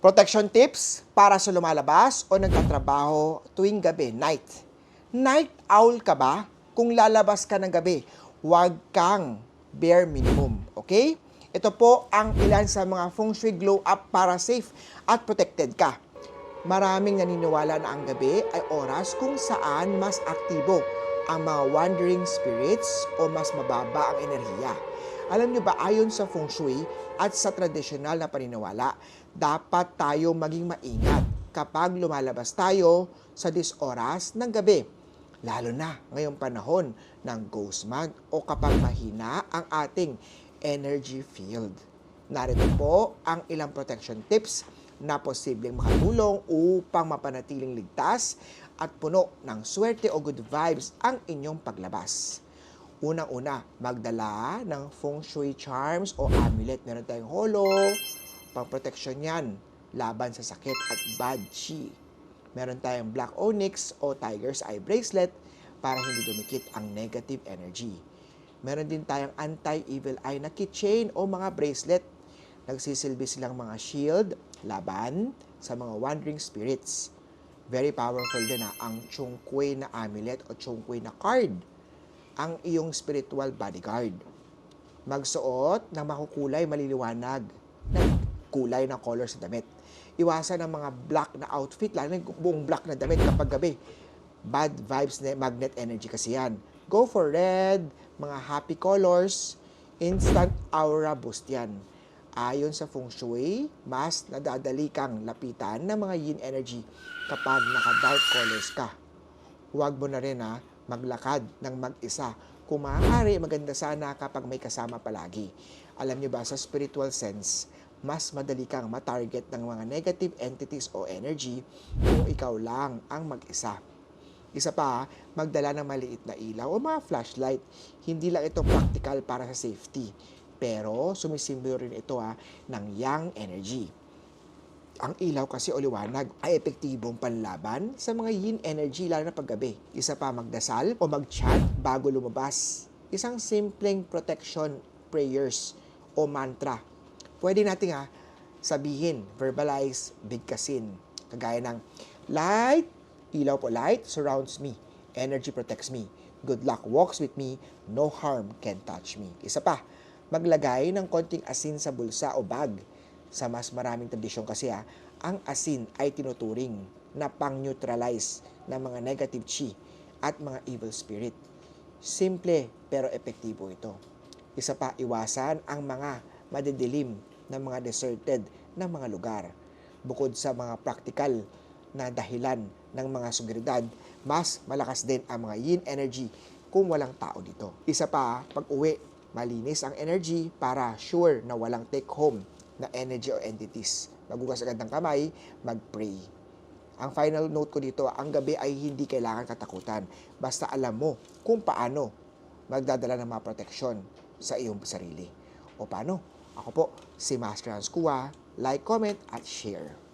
Protection tips para sa lumalabas o nagtatrabaho tuwing gabi, night. Night owl ka ba? Kung lalabas ka ng gabi, huwag kang bare minimum, okay? Ito po ang ilan sa mga feng shui glow up para safe at protected ka. Maraming naniniwala na ang gabi ay oras kung saan mas aktibo ang mga wandering spirits o mas mababa ang enerhiya. Alam nyo ba, ayon sa feng shui at sa tradisyonal na paniniwala, dapat tayo maging maingat kapag lumalabas tayo sa dis oras ng gabi. Lalo na ngayong panahon ng ghost month o kapag mahina ang ating energy field. Narito po ang ilang protection tips na posibleng makatulong upang mapanatiling ligtas at puno ng swerte o good vibes ang inyong paglabas. Unang-una, magdala ng feng shui charms o amulet. Meron tayong holo, pang protection yan, laban sa sakit at bad chi. Meron tayong black onyx o tiger's eye bracelet para hindi dumikit ang negative energy. Meron din tayong anti-evil eye na keychain o mga bracelet. Nagsisilbi silang mga shield, laban sa mga wandering spirits. Very powerful din na ang chungkwe na amulet o chungkwe na card ang iyong spiritual bodyguard. Magsuot ng makukulay maliliwanag na kulay ng color sa damit. Iwasan ang mga black na outfit, lalo na buong black na damit kapag gabi. Bad vibes na magnet energy kasi yan. Go for red, mga happy colors, instant aura boost yan. Ayon sa feng shui, mas nadadali kang lapitan ng mga yin energy kapag naka-dark colors ka. Huwag mo na rin ha, maglakad ng mag-isa. Kung maaari, maganda sana kapag may kasama palagi. Alam niyo ba, sa spiritual sense, mas madali kang matarget ng mga negative entities o energy kung ikaw lang ang mag-isa. Isa pa, magdala ng maliit na ilaw o mga flashlight. Hindi lang ito practical para sa safety, pero sumisimbolo rin ito ha, ng yang energy. Ang ilaw kasi o liwanag ay epektibong panlaban sa mga yin energy lalo na paggabi. Isa pa magdasal o mag-chant bago lumabas. Isang simpleng protection prayers o mantra. Pwede natin ha, sabihin, verbalize, bigkasin. Kagaya ng light, ilaw po light surrounds me. Energy protects me. Good luck walks with me. No harm can touch me. Isa pa, maglagay ng konting asin sa bulsa o bag sa mas maraming tradisyon kasi ah, ang asin ay tinuturing na pang-neutralize ng mga negative chi at mga evil spirit. Simple pero epektibo ito. Isa pa, iwasan ang mga madidilim na mga deserted na mga lugar. Bukod sa mga praktikal na dahilan ng mga seguridad, mas malakas din ang mga yin energy kung walang tao dito. Isa pa, pag uwi, malinis ang energy para sure na walang take home na energy or entities. Magugas agad ng kamay, mag-pray. Ang final note ko dito, ang gabi ay hindi kailangan katakutan. Basta alam mo kung paano magdadala ng mga proteksyon sa iyong sarili. O paano? Ako po, si Master Hans Kua. Like, comment, at share.